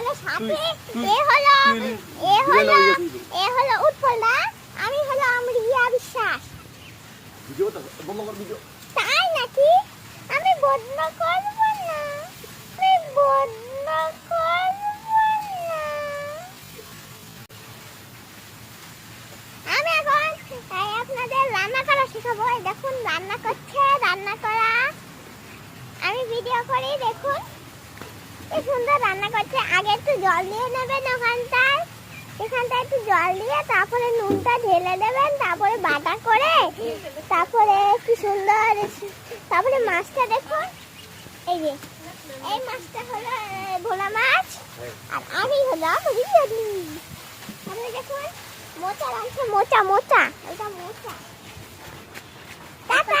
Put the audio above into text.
হলো সাথী এ হলো এ হলো এ হলো আমি হলো আমরিয়া বিশ্বাস। তাই নাকি? আমি বদল করব না। আমি বদল করব না। আমি এখন আপনাদের রান্না করা শেখাবো। দেখুন রান্না করছে রান্না করা। আমি ভিডিও করি দেখুন। সুন্দর রান্না করছে। আগে একটু জল দিয়ে নেবেন ওখানটায়। এখানটায় একটু জল দিয়ে তারপরে নুনটা ঢেলে দেবেন, তারপরে বাটা করে, তারপরে কি সুন্দর তারপরে মাছটা দেখুন। এই যে, এই মাছটা হলো ভোলা মাছ। আর আমি হলো বিরিয়ানি তারপরে দেখুন, মোচা রাখছে মোচা মোচা এটা মোচা। টাটা!